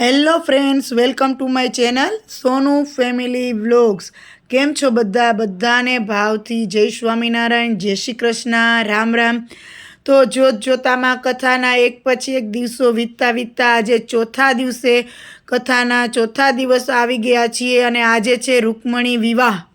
Hello friends welcome to my channel Sonu family vlogs કેમ છો બધા? બધાને ભાવથી જય સ્વામિનારાયણ, જય શ્રી કૃષ્ણ, રામ રામ. તો જોત જોતામાં કથાના એક પછી એક દિવસો વીતતા વીતતા આજે ચોથા દિવસે કથાના ચોથા દિવસ આવી ગયા છીએ અને આજે છે રૂકમણી વિવાહ.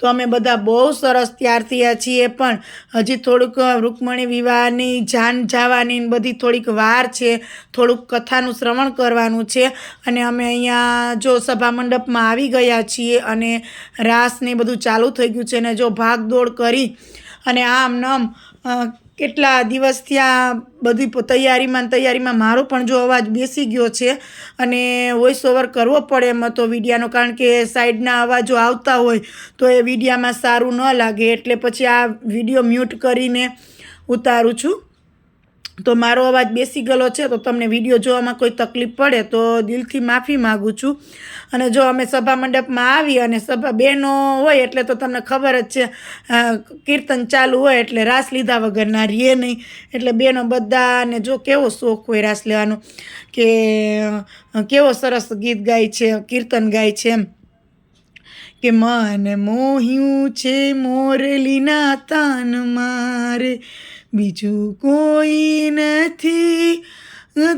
તો અમે બધા બહુ સરસ તૈયાર થયા છીએ પણ હજી થોડુંક રૂકમણી વિવાહની જાન જવાની બધી થોડીક વાર છે. થોડુંક કથાનું શ્રવણ કરવાનું છે અને અમે અહીંયા જો સભા મંડપમાં આવી ગયા છીએ અને રાસ ને બધું ચાલુ થઈ ગયું છે ને જો ભાગદોડ કરી અને આમ નમ કેટલા દિવસ ત્યાં બધી તૈયારીમાં તૈયારીમાં મારો પણ જો અવાજ બેસી ગયો છે અને વોઇસ ઓવર કરવો પડે એમ હતો વિડીયાનો, કારણ કે સાઈડના અવાજો આવતા હોય તો એ વિડીયામાં સારું ન લાગે. એટલે પછી આ વીડિયો મ્યુટ કરીને ઉતારું છું. તો મારો અવાજ બેસી ગયેલો છે, તો તમને વીડિયો જોવામાં કોઈ તકલીફ પડે તો દિલથી માફી માગું છું. અને જો અમે સભા મંડપમાં આવી અને સભા બહેનો હોય એટલે તો તમને ખબર જ છે કીર્તન ચાલુ હોય એટલે રાસ લીધા વગરના રીએ નહીં. એટલે બહેનો બધાને જો કેવો શોખ હોય રાસ લેવાનો કે કેવો સરસ ગીત ગાય છે, કીર્તન ગાય છે એમ. કે મન મોહ્યું છે મોરલીના તાન મારે બીજું કોઈ નથી.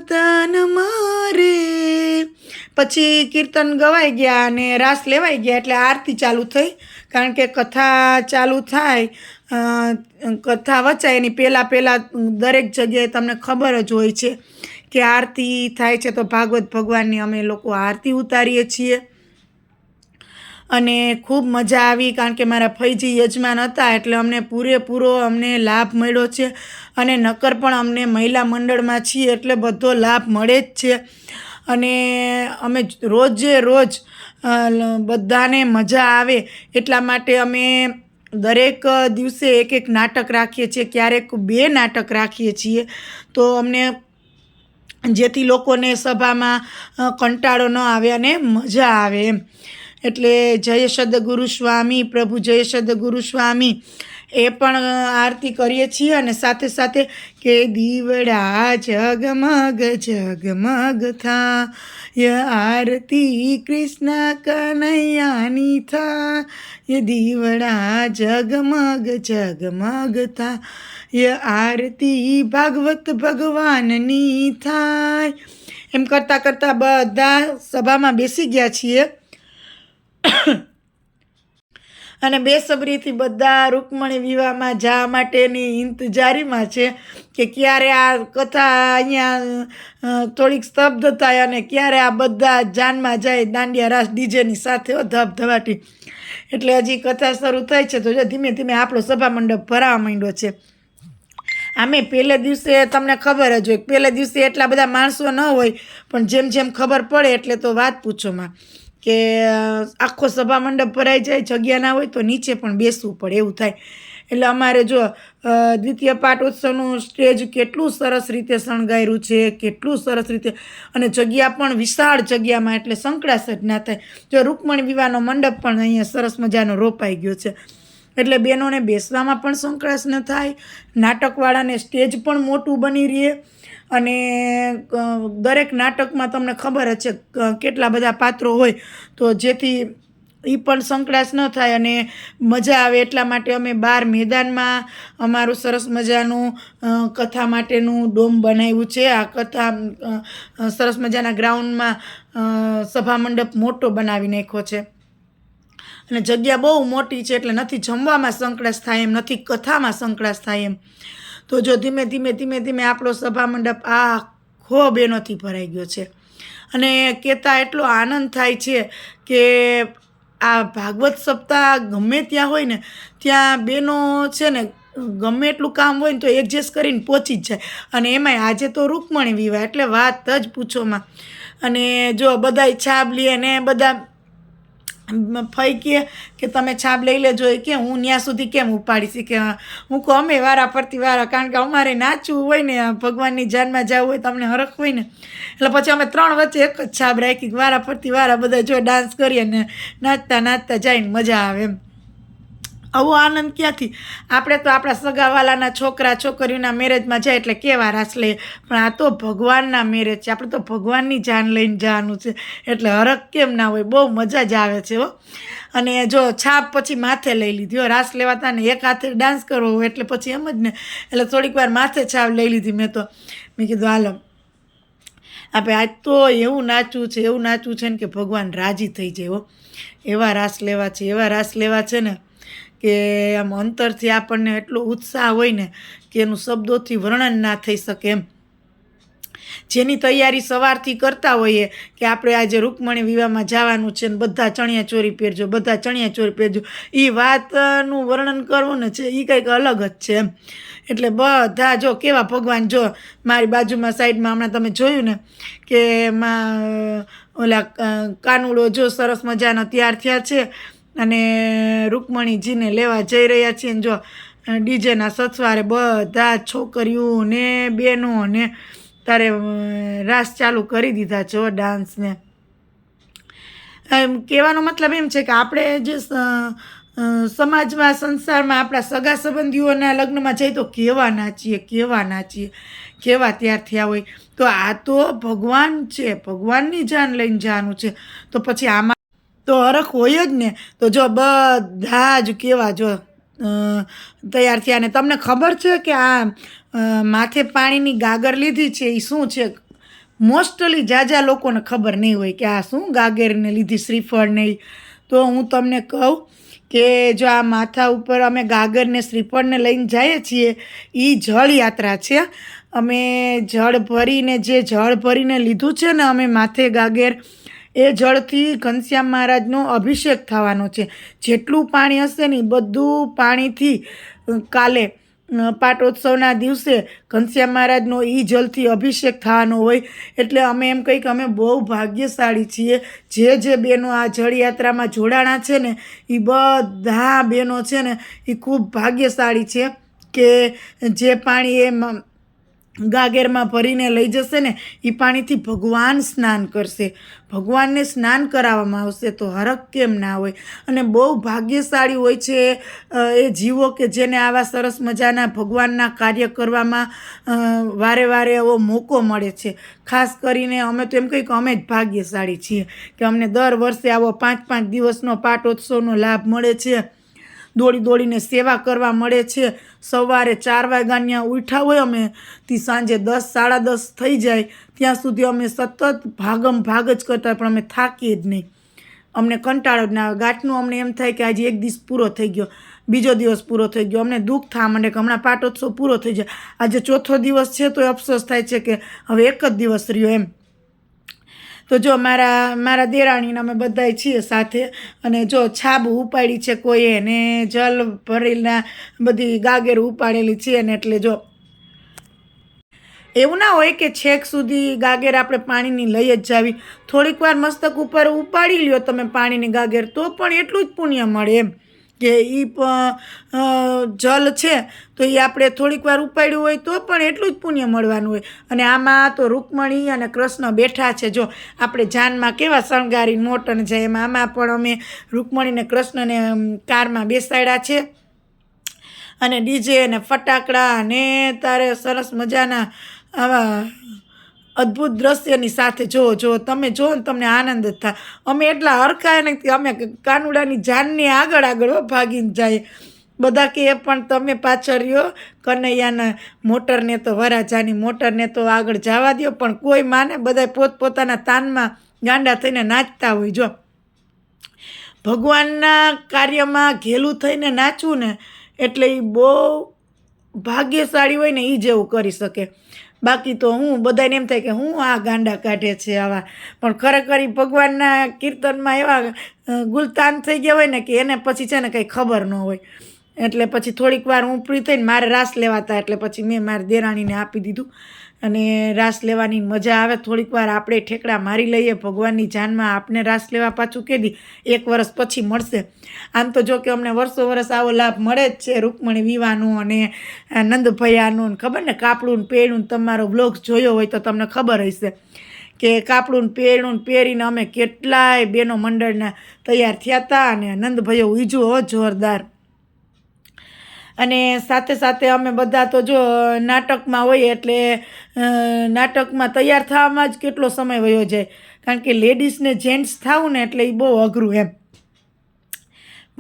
તન મારે. પછી કીર્તન ગવાઈ ગયા અને રાસ લેવાઈ ગયા એટલે આરતી ચાલુ થઈ. કારણ કે કથા ચાલુ થાય. કથા વચાય એની પહેલાં પહેલાં દરેક જગ્યાએ તમને ખબર જ હોય છે કે આરતી થાય છે તો ભાગવત ભગવાનની અમે લોકો આરતી ઉતારીએ છીએ. અને ખૂબ મજા આવી કારણ કે મારા ફૈજી યજમાન હતા એટલે અમને પૂરેપૂરો અમને લાભ મળ્યો છે અને નકર પણ અમને મહિલા મંડળમાં છીએ એટલે બધો લાભ મળે જ છે. અને અમે રોજે રોજ બધાને મજા આવે એટલા માટે અમે દરેક દિવસે એક એક નાટક રાખીએ છીએ, ક્યારેક બે નાટક રાખીએ છીએ. તો અમને જેથી લોકોને સભામાં કંટાળો ન આવે અને મજા આવે એમ. એટલે જય સદગુરુ સ્વામી, પ્રભુ જય સદગુરુ સ્વામી. એ પણ આરતી કરીએ છીએ અને સાથે સાથે કે દીવડા જગમગ જગમગ થા ય આરતી કૃષ્ણ કનૈયાની થા ય દીવડા જગમગ જગમગ થા ય આરતી ભાગવત ભગવાનની થાય. એમ કરતાં કરતાં બધા સભામાં બેસી ગયા છીએ. અને બેસબરીથી બધા રૂકમણી વિવાહમાં જવા માટેની ઇંતજારીમાં છે કે ક્યારે આ કથા અહીંયા થોડીક સ્તબ્ધ થાય અને ક્યારે આ બધા જાનમાં જાય દાંડિયા રાસ ડીજેની સાથે ધબધવાટી એટલે હજી કથા શરૂ થાય છે તો ધીમે ધીમે આપણો સભા મંડપ ભરાવા માંડ્યો છે. આમે પહેલે દિવસે તમને ખબર જ હોય પહેલે દિવસે એટલા બધા માણસો ન હોય, પણ જેમ જેમ ખબર પડે એટલે તો વાત પૂછોમાં. કે આખો સભા મંડપ ભરાઈ જાય, જગ્યા ના હોય તો નીચે પણ બેસવું પડે, એવું થાય. એટલે અમારે જો દ્વિતીય પાટોત્સવનું સ્ટેજ કેટલું સરસ રીતે શણગાર્યું છે, કેટલું સરસ રીતે, અને જગ્યા પણ વિશાળ જગ્યામાં, એટલે સંકળાશ જ ના થાય. જો રૂકમણી વિવાહનો મંડપ પણ અહીંયા સરસ મજાનો રોપાઈ ગયો છે. એટલે બહેનોને બેસવામાં પણ સંકળાશ ન થાય, નાટકવાળાને સ્ટેજ પણ મોટું બની રહે અને દરેક નાટકમાં તમને ખબર જ છે કેટલા બધા પાત્રો હોય. તો જેથી એ પણ સંકળાશ ન થાય અને મજા આવે એટલા માટે અમે બહાર મેદાનમાં અમારું સરસ મજાનું કથા માટેનું ડોમ બનાવ્યું છે. આ કથા સરસ મજાના ગ્રાઉન્ડમાં સભા મંડપ મોટો બનાવી નાખ્યો છે. અને જગ્યા બહુ મોટી છે એટલે નથી જમવામાં સંકળાશ થાય એમ, નથી કથામાં સંકળાશ થાય એમ. તો જો ધીમે ધીમે ધીમે ધીમે આપણો સભા મંડપ આખો બેનોથી ભરાઈ ગયો છે. અને કહેતા એટલો આનંદ થાય છે કે આ ભાગવત સપ્તાહ ગમે ત્યાં હોય ને, ત્યાં બેનો છે ને, ગમે એટલું કામ હોય ને તો એડજસ્ટ કરીને પહોંચી જ જાય. અને એમાંય આજે તો રૂકમણી વિવાહ, એટલે વાત જ પૂછોમાં. અને જો બધાય છાબ લે ને, બધા ફઈ કે કે તમે છાપ લઈ લેજો એ કે હું ત્યાં સુધી કેમ ઉપાડીશ? કે, હું કહું અમે વારા ફરતી વારા? કારણ કે અમારે નાચવું હોય ને, ભગવાનની જાનમાં જવું હોય તમને હરખ હોય ને. એટલે પછી અમે ત્રણ વચ્ચે એક જ છાપ રાખી વારા ફરતી વારા બધા જો ડાન્સ કરીએ ને નાચતા નાચતા જાય ને મજા આવે એમ. આવો આનંદ ક્યાંથી? આપણે તો આપણા સગાવાલાના છોકરા છોકરીઓના મેરેજમાં જાય એટલે કેવા રાસ લઈએ? પણ આ તો ભગવાનના મેરેજ છે. આપણે તો ભગવાનની જાન લઈને જવાનું છે. એટલે હરખ કેમ ના હોય? બહુ મજા જ આવે છે, હો. અને જો છાપ પછી માથે લઈ લીધી, હો. રાસ લેવાતા ને એક હાથે ડાન્સ કરવો હોય એટલે પછી એમ જ ને. એટલે થોડીક વાર માથે છાપ લઈ લીધી મેં તો. મેં કીધું, હાલો. આપણે આજ તો એવું નાચવું છે, એવું નાચવું છે ને કે ભગવાન રાજી થઈ જાય, હો. એવા રાસ લેવા છે, એવા રાસ લેવા છે ને. કે આમ અંતરથી આપણને એટલો ઉત્સાહ હોય ને કે એનું શબ્દોથી વર્ણન ના થઈ શકે એમ. જેની તૈયારી સવારથી કરતા હોઈએ કે આપણે આજે રૂકમણી વિવાહમાં જવાનું છે ને બધા ચણિયા ચોરી પહેરજો, બધા ચણિયા ચોરી પહેરજો એ વાતનું વર્ણન કરવું ને છે એ કંઈક અલગ જ છે એમ. એટલે બધા જો કેવા ભગવાન જો મારી બાજુમાં સાઈડમાં હમણાં તમે જોયું ને કે એમાં ઓલા કાનુડો જો સરસ મજાનો તૈયાર થયા છે અને રૂકમણીજીને લેવા જઈ રહ્યા છીએ જો ડીજેના સસવારે બધા છોકરીઓ ને બહેનો ને તારે રાસ ચાલુ કરી દીધા છે ડાન્સને. એમ કહેવાનો મતલબ એમ છે કે આપણે જે સમાજમાં, સંસારમાં આપણા સગા સંબંધીઓના લગ્નમાં જઈએ તો કેવા નાચીએ કેવા નાચીએ કેવા ત્યાર થયા હોય. તો આ તો ભગવાન છે, ભગવાનની જાન લઈને જવાનું છે. તો પછી આમાં તો હરખ હોય જ ને. તો જો બધા જ કેવા જો તૈયાર થયા ને. તમને ખબર છે કે આ માથે પાણીની ગાગર લીધી છે એ શું છે? મોસ્ટલી જાજા લોકોને ખબર નહીં હોય કે આ શું ગાગરને લીધી, શ્રીફળ નહીં તો હું તમને કહું કે જો આ માથા ઉપર અમે ગાગરને શ્રીફળને લઈને જઈએ છીએ એ જળ યાત્રા છે. અમે જળ ભરીને, જે જળ ભરીને લીધું છે ને, અમે માથે ગાગર એ જળથી ઘનશ્યામ મહારાજનો અભિષેક થવાનો છે. જેટલું પાણી હશે ને બધું પાણીથી કાલે પાટોત્સવના દિવસે ઘનશ્યામ મહારાજનો એ જલથી અભિષેક થવાનો હોય. એટલે અમે એમ કંઈક અમે બહુ ભાગ્યશાળી છીએ. જે જે બહેનો આ જળયાત્રામાં જોડાણા છે ને એ બધા બહેનો છે ને એ ખૂબ ભાગ્યશાળી છે કે જે પાણી એ મ- ગાગેરમાં ભરીને લઈ જશે ને એ પાણીથી ભગવાન સ્નાન કરશે. ભગવાનને સ્નાન કરાવવામાં આવશે તો હરખ કેમ ના હોય? અને બહુ ભાગ્યશાળી હોય છે એ જીવો કે જેને આવા સરસ મજાના ભગવાનના કાર્ય કરવામાં વારે વારે એવો મોકો મળે છે. ખાસ કરીને અમે તો એમ કહીએ કે અમે જ ભાગ્યશાળી છીએ કે અમને દર વર્ષે આવો પાંચ પાંચ દિવસનો પાટોત્સવનો લાભ મળે છે. દોડી દોડીને સેવા કરવા મળે છે. સવારે ચાર વાગ્યાના ઉઠ્યા હોય અમે ત્યાં સાંજે દસ, સાડા દસ થઈ જાય. ત્યાં સુધી અમે સતત ભાગમ ભાગ જ કરતા, પણ અમે થાકીએ જ નહીં. અમને કંટાળો જ ના આવે. ગાંઠનું અમને એમ થાય કે આજે એક દિવસ પૂરો થઈ ગયો, બીજો દિવસ પૂરો થઈ ગયો. અમને દુઃખ થવા માંડે કે હમણાં પાટોત્સવ પૂરો થઈ જાય. આજે ચોથો દિવસ છે તો અફસોસ થાય છે કે હવે એક જ દિવસ રહ્યો એમ. તો જો મારા મારા દેરાણીને અમે બધાય છીએ સાથે. અને જો છાબ ઉપાડી છે કોઈએ ને જલ ભરેલા બધી ગાગેર ઉપાડેલી છે ને એટલે જો એવું ના હોય કે છેક સુધી ગાગેર આપણે પાણીની લઈ જ જાવી. થોડીક વાર મસ્તક ઉપર ઉપાડી લ્યો તમે પાણીની ગાગેર, તો પણ એટલું જ પુણ્ય મળે એમ. કે એ જલ છે, તો એ આપણે થોડીક વાર ઉપાડ્યું હોય તો પણ એટલું જ પુણ્ય મળવાનું હોય. અને આમાં તો રૂકમણી અને કૃષ્ણ બેઠા છે. જો આપણે જાનમાં કેવા શણગારી મોટન જાય એમાં, આમાં પણ અમે રૂકમણીને કૃષ્ણને કારમાં બેસાડ્યા છે. અને ડીજે અને ફટાકડા ને તારે સરસ મજાના આવા અદ્ભુત દ્રશ્યની સાથે જો જો, તમે જો ને તમને આનંદ થાય. અમે એટલા હરખાય ને અમે કાનુડાની જાનની આગળ આગળ ભાગીને જાય. બધા કે પણ તમે પાછળ રહ્યો? કનૈયાના મોટરને તો વરાજાની મોટરને તો આગળ જવા દો પણ કોઈ માને બધા પોતપોતાના તાનમાં ગાંડા થઈને નાચતા હોય. જો, ભગવાનના કાર્યમાં ઘેલું થઈને નાચવું ને એટલે એ બહુ ભાગ્યશાળી હોય ને એ જેવું કરી શકે. બાકી તો હું બધાને એમ થાય કે હું આ ગાંડા કાઢે છે આવા. પણ ખરેખર એ ભગવાનના કીર્તનમાં એવા ગુલતાન થઈ ગયા હોય ને કે એને પછી છે ને કંઈ ખબર ન હોય. એટલે પછી થોડીક વાર હું ફ્રી થઈને મારે રાસ લેવાતા, એટલે પછી મેં મારી દેરાણીને આપી દીધું. અને રાસ લેવાની મજા આવે, થોડીક વાર આપણે ઠેકડા મારી લઈએ, ભગવાનની જાનમાં આપને રાસ લેવા પાછું કેદી એક વર્ષ પછી મળશે. આમ તો જો કે અમને વર્ષો વર્ષ આવો લાભ મળે જ છે, રૂકમણી વિવાનું અને નંદભૈયાનું ખબર ને, કાપડું પેડું તમારો બ્લોગ જોયો હોય તો તમને ખબર હશે કે કાપડું પહેરું પહેરીને અમે કેટલાય બેનો મંડળના તૈયાર થયા હતા અને નંદભાઈઓ ઈજુ હો જોરદાર. અને સાથે સાથે અમે બધા તો જો નાટકમાં હોઈએ એટલે નાટકમાં તૈયાર થવામાં જ કેટલો સમય વયો જાય. કારણ કે લેડીઝને જેન્ટ્સ થવું ને એટલે એ બહુ અઘરું એમ.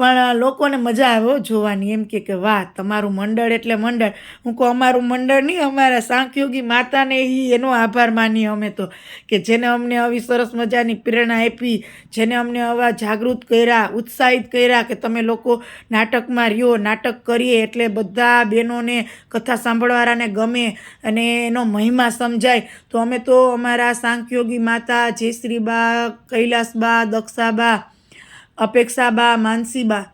પણ લોકોને મજા આવ્યો જોવાની, એમ કે વાહ, તમારું મંડળ એટલે મંડળ. હું કહું, અમારું મંડળ નહીં, અમારા સાંખયોગી માતાને એ એનો આભાર માનીએ અમે તો, કે જેને અમને આવી સરસ મજાની પ્રેરણા આપી, જેને અમને આવા જાગૃત કર્યા, ઉત્સાહિત કર્યા કે તમે લોકો નાટકમાં રહ્યો, નાટક કરીએ એટલે બધા બહેનોને, કથા સાંભળવાળાને ગમે અને એનો મહિમા સમજાય. તો અમે તો અમારા સાંખ્યોગી માતા જયશ્રીબા, કૈલાસબા, દક્ષાબા અપેક્ષાબા માનસીબા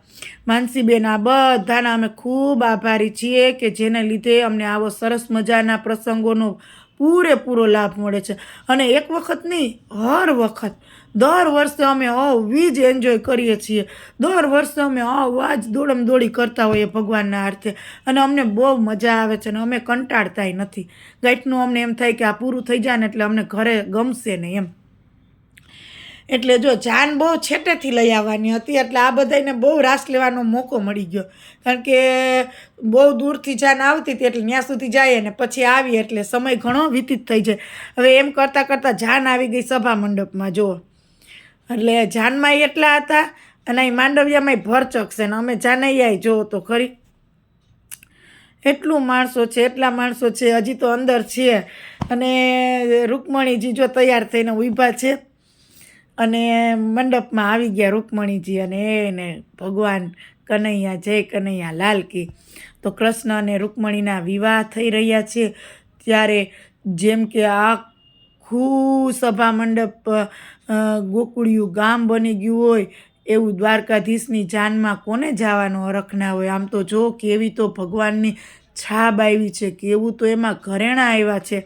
માનસીબેન આ બધાના અમે ખૂબ આભારી છીએ કે જેને લીધે અમને આવો સરસ મજાના પ્રસંગોનો પૂરેપૂરો લાભ મળે છે. અને એક વખત નહીં, હર વખત. દર વર્ષે અમે અવી જ એન્જોય કરીએ છીએ. દર વર્ષે અમે અવા જ દોડમ દોડી કરતા હોઈએ ભગવાનના અર્થે અને અમને બહુ મજા આવે છે અને અમે કંટાળતાય નથી. ગાઈટનું અમને એમ થાય કે આ પૂરું થઈ જાય ને એટલે અમને ઘરે ગમશે ને એમ. એટલે જો જાન બહુ છેટેથી લઈ આવવાની હતી, એટલે આ બધાને બહુ રાસ લેવાનો મોકો મળી ગયો. કારણ કે બહુ દૂરથી જાન આવતી હતી, એટલે ત્યાં સુધી જાય ને પછી આવીએ એટલે સમય ઘણો વ્યતીત થઈ જાય. હવે એમ કરતાં કરતાં જાન આવી ગઈ સભા મંડપમાં, જુઓ. એટલે જાનમાં એટલા હતા અને અહીં માંડવિયામાં ભરચક છે ને અમે જાનૈયા જોવો તો ખરી. એટલું માણસો છે, એટલા માણસો છે, હજી તો અંદર છે. અને રૂકમણીજી જો તૈયાર થઈને ઊભા છે. અને મંડપમાં આવી ગયા રૂકમણીજી અને એને ભગવાન કનૈયા, જય કનૈયા, લાલ કી. તો કૃષ્ણ અને રૂકમણીના વિવાહ થઈ રહ્યા છે. ત્યારે જેમ કે આખું સભા મંડપ ગોકુળિયું ગામ બની ગયું હોય એવું દ્વારકાધીશની જાનમાં કોને જવાનો હરખ ના હોય? આમ તો જો કેવી તો ભગવાનની છાબ આવી છે. કેવું તો એમાં ઘરેણાં આવ્યા છે.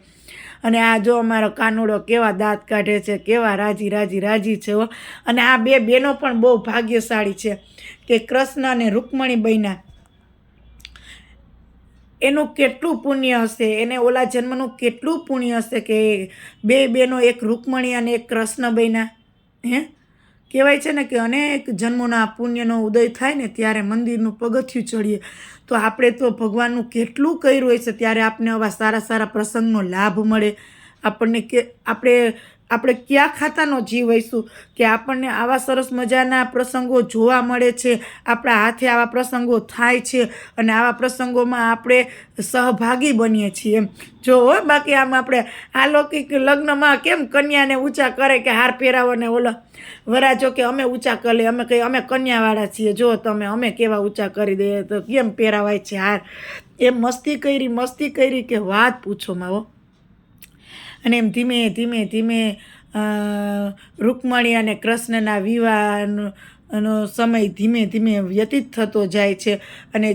અને આ જો અમારો કાનુડો કેવા દાંત કાઢે છે, કેવા રાજી રાજી રાજી છે અને આ બે બેનો પણ બહુ ભાગ્યશાળી છે કે કૃષ્ણ અને રૂકમણી બન્યા. એનું કેટલું પુણ્ય હશે? એને ઓલા જન્મનું કેટલું પુણ્ય હશે કે બે બેનો એક રૂકમણી અને એક કૃષ્ણ બન્યા? હે? કહેવાય છે ને કે અનેક જન્મોના પુણ્યનો ઉદય થાય ને ત્યારે મંદિરનું પગથિયું ચડીએ. તો આપણે તો ભગવાનનું કેટલું કર્યું હોય છે ત્યારે આપને આવા સારા સારા પ્રસંગનો લાભ મળે. આપણને કે, આપણે આપણે કયા ખાતાનો જીવ હોઈશું કે આપણને આવા સરસ મજાના પ્રસંગો જોવા મળે છે, આપણા હાથે આવા પ્રસંગો થાય છે અને આવા પ્રસંગોમાં આપણે સહભાગી બનીએ છીએ. એમ જો હોય બાકી આમ આપણે અલૌકિક લગ્નમાં કેમ કન્યાને ઊંચા કરે કે હાર પહેરાવો ને ઓલો? વરાજો કે અમે ઊંચા કરી અમે કહીએ અમે કન્યાવાળા છીએ. જો તમે, અમે કેવા ઊંચા કરી દઈએ તો કેમ પહેરાવાય છે હાર? એ મસ્તી કરી મસ્તી કરી કે વાત પૂછો માવો. અને એમ ધીમે ધીમે ધીમે રૂકમણી અને કૃષ્ણના વિવાહનો સમય ધીમે ધીમે વ્યતીત થતો જાય છે. અને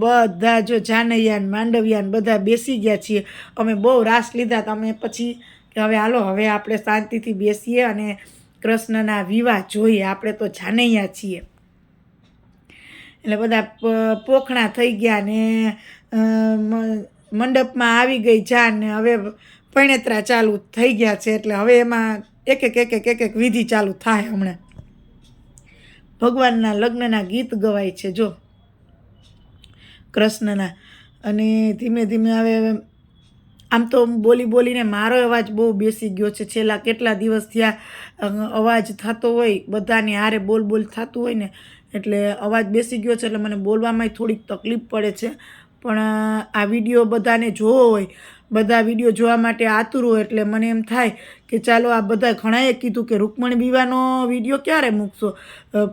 બધા જો જાનૈયાન, માંડવિયાન બધા બેસી ગયા છીએ. અમે બહુ રાસ લીધા. તમે પછી કે હવે હાલો, હવે આપણે શાંતિથી બેસીએ અને કૃષ્ણના વિવાહ જોઈએ. આપણે તો જાનૈયા છીએ. એટલે બધા પોખણા થઈ ગયા ને મંડપમાં આવી ગઈ જાન હવે પૈણેત્રા ચાલુ થઈ ગયા છે એટલે હવે એમાં એક એક એક એક એક એક વિધિ ચાલુ થાય હમણાં. ભગવાનના લગ્નના ગીત ગવાય છે, જો. કૃષ્ણના. અને ધીમે ધીમે હવે આમ તો બોલી બોલીને મારો અવાજ બહુ બેસી ગયો છે. છેલ્લા કેટલા દિવસ થયા અવાજ થતો હોય, બધાને હારે બોલ બોલ થતું હોય ને, એટલે અવાજ બેસી ગયો છે એટલે મને બોલવામાં થોડીક તકલીફ પડે છે. પણ આ વીડિયો બધાને જોવો હોય બધા વીડિયો જોવા માટે આતુર હોય એટલે મને એમ થાય કે ચાલો આ બધા ઘણાએ કીધું કે રૂકમણી બીવાનો વીડિયો ક્યારે મૂકશો?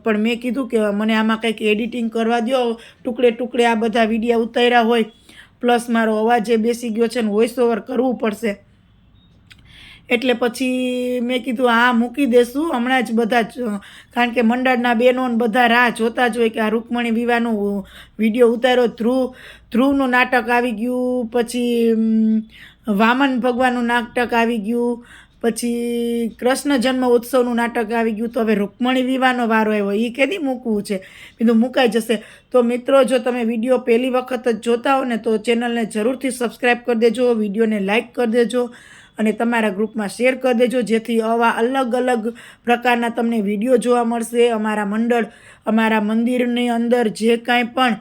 પણ મેં કીધું કે મને આમાં કંઈક એડિટિંગ કરવા દો ટુકડે ટુકડે આ બધા વિડીયા ઉતાર્યા હોય. પ્લસ મારો અવાજ એ બેસી ગયો છે ને વોઇસ ઓવર કરવું પડશે. એટલે પછી મેં કીધું, હા, મૂકી દેશું. હમણાં જ બધા જ, કારણ કે મંડળના બહેનો બધા રાહ જોતા જ હોય કે આ રૂકમણી વિવાહનો વીડિયો ઉતાર્યો, ધ્રુવ, ધ્રુવનું નાટક આવી ગયું, પછી વામન ભગવાનનું નાટક આવી ગયું, પછી, કૃષ્ણ જન્મ ઉત્સવનું નાટક આવી ગયું. તો હવે રૂકમણી વિવાહનો વારો આવ્યો. એ કેદી મૂકવું છે? કીધું, મૂકાઈ જશે. તો મિત્રો, જો તમે વીડિયો પહેલી વખત જ જોતા હો ને, તો ચેનલને જરૂરથી સબસ્ક્રાઈબ કરી દેજો, વિડીયોને લાઇક કરી દેજો. અને તમારા ગ્રુપમાં શેર કરી દેજો, જેથી આવા અલગ અલગ પ્રકારના તમને વીડિયો જોવા મળશે. અમારા મંડળ, અમારા મંદિરની અંદર જે કાંઈ પણ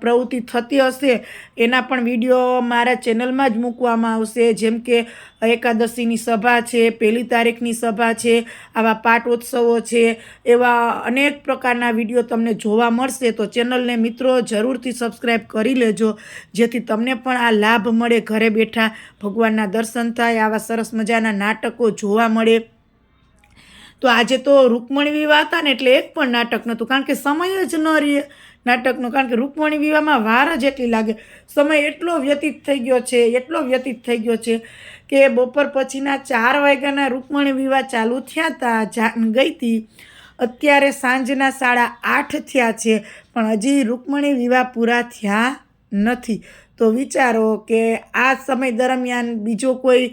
પ્રવૃત્તિ થતી હશે, એના પણ વીડિયો મારા ચેનલમાં જ મૂકવામાં આવશે. જેમ કે, એકાદશીની સભા છે, પહેલી તારીખની સભા છે, આવા પાટોત્સવો છે, એવા અનેક પ્રકારના વીડિયો તમને જોવા મળશે. તો ચેનલને મિત્રો જરૂરથી સબસ્ક્રાઈબ કરી લેજો, જેથી તમને પણ આ લાભ મળે. ઘરે બેઠા ભગવાનના દર્શન થાય, આવા સરસ મજાના નાટકો જોવા મળે. તો આજે તો રૂકમણી વિવાહ હતા ને, એટલે એક પણ નાટક નહોતું, કારણ કે સમય જ ન રહે. નાટકનો, કારણ કે રૂકમણી વિવાહમાં વાર જ એટલી લાગે. સમય એટલો વ્યતીત થઈ ગયો છે, એટલો વ્યતીત થઈ ગયો છે કે બપોર પછીના ચાર વાગ્યાના રૂકમણી વિવાહ ચાલુ થયા હતા જાન ગઈ હતી અત્યારે સાંજના સાડા આઠ થયા છે, પણ હજી રૂકમણી વિવાહ પૂરા થયા નથી. તો વિચારો કે આ સમય દરમિયાન બીજો કોઈ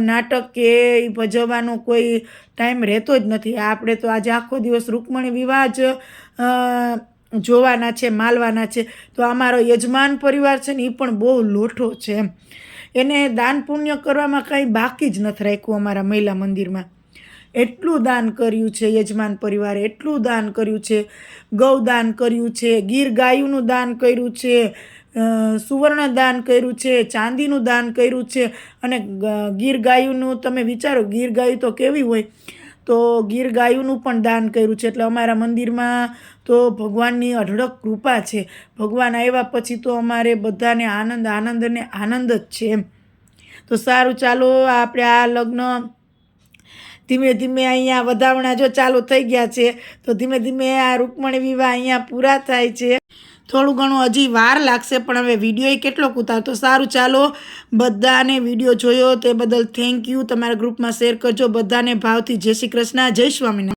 નાટક કે ભજવવાનો કોઈ ટાઈમ રહેતો જ નથી. આપણે તો આજે આખો દિવસ રૂકમણી વિવાહ જ જોવાના છે, માલવાના છે, તો અમારો યજમાન પરિવાર છે ને એ પણ બહુ લોઠો છે એમ. એને દાન પુણ્ય કરવામાં કાંઈ બાકી જ નથી રાખ્યું અમારા મહિલા મંદિરમાં. એટલું દાન કર્યું છે યજમાન પરિવારે, એટલું દાન કર્યું છે ગૌદાન કર્યું છે, ગીર ગાયુંનું દાન કર્યું છે સુવર્ણ દાન કર્યું છે, ચાંદીનું દાન કર્યું છે, અને ગીર ગાયુંનું તમે વિચારો, ગીર ગાયું તો કેવી હોય? તો ગીર ગાયુંનું પણ દાન કર્યું છે. એટલે અમારા મંદિરમાં તો ભગવાનની અઢળક કૃપા છે. ભગવાન આવ્યા પછી તો અમારે બધાને આનંદ આનંદ અને આનંદ જ છે એમ. તો સારું, ચાલો આપણે આ લગ્ન ધીમે ધીમે અહીંયા વધાવણા જો ચાલુ થઈ ગયા છે, તો ધીમે ધીમે આ રૂકમણી વિવાહ અહીંયા પૂરા થાય છે. થોડું ઘણું હજી વાર લાગશે, પણ હવે વીડિયો કેટલોક ઉતાર તો સારું. ચાલો, બધાને વીડિયો જોયો તે બદલ થેન્ક યુ તમારા ગ્રુપમાં શેર કરજો. બધાને ભાવથી જય શ્રી કૃષ્ણ, જય સ્વામિનારાયણ.